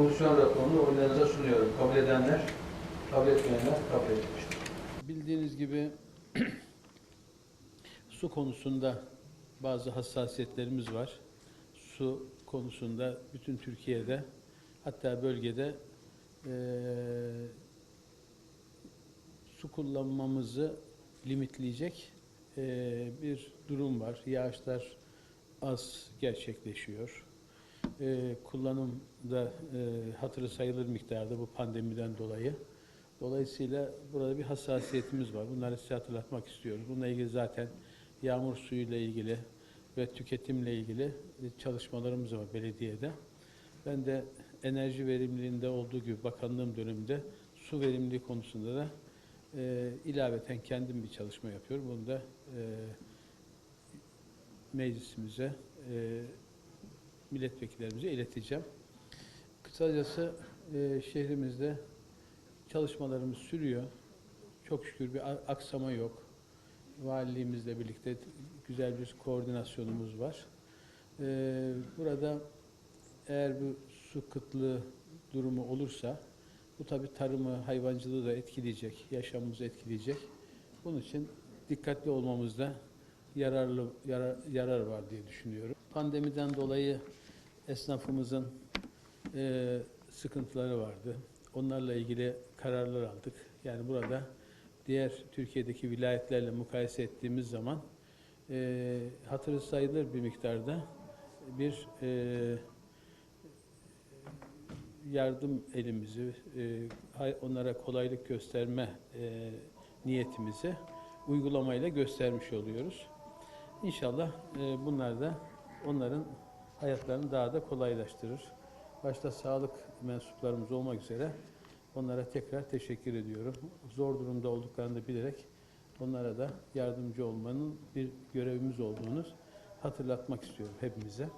Komisyon raporunu oylarınıza sunuyorum. Kabul edenler, kabul etmeyenler kabul edilmiştir. Bildiğiniz gibi su konusunda bazı hassasiyetlerimiz var. Su konusunda bütün Türkiye'de hatta bölgede eee, su kullanmamızı limitleyecek eee, bir durum var. Yağışlar az gerçekleşiyor. Eee kullanımda eee hatırı sayılır miktarda bu pandemiden dolayı. Dolayısıyla burada bir hassasiyetimiz var. Bunları size hatırlatmak istiyoruz. Bununla ilgili zaten yağmur suyuyla ilgili ve tüketimle ilgili çalışmalarımız var belediyede. Ben de enerji verimliliğinde olduğu gibi bakanlığım döneminde su verimliliği konusunda da e, ilaveten kendim bir çalışma yapıyorum. Bunu da e, meclisimize, e, milletvekillerimize ileteceğim. Kısacası e, şehrimizde çalışmalarımız sürüyor. Çok şükür bir aksama yok. Valiliğimizle birlikte güzel bir koordinasyonumuz var. Ee, burada eğer bu su kıtlığı durumu olursa bu tabii tarımı, hayvancılığı da etkileyecek, yaşamımızı etkileyecek. Bunun için dikkatli olmamızda yararlı yarar, yarar var diye düşünüyorum. Pandemiden dolayı esnafımızın e, sıkıntıları vardı. Onlarla ilgili kararlar aldık. Yani burada diğer Türkiye'deki vilayetlerle mukayese ettiğimiz zaman e, hatırı sayılır bir miktarda bir e, yardım elimizi, e, onlara kolaylık gösterme e, niyetimizi uygulamayla göstermiş oluyoruz. İnşallah e, bunlar da onların hayatlarını daha da kolaylaştırır. Başta sağlık mensuplarımız olmak üzere onlara tekrar teşekkür ediyorum. Zor durumda olduklarını da bilerek onlara da yardımcı olmanın bir görevimiz olduğunu hatırlatmak istiyorum hepimize.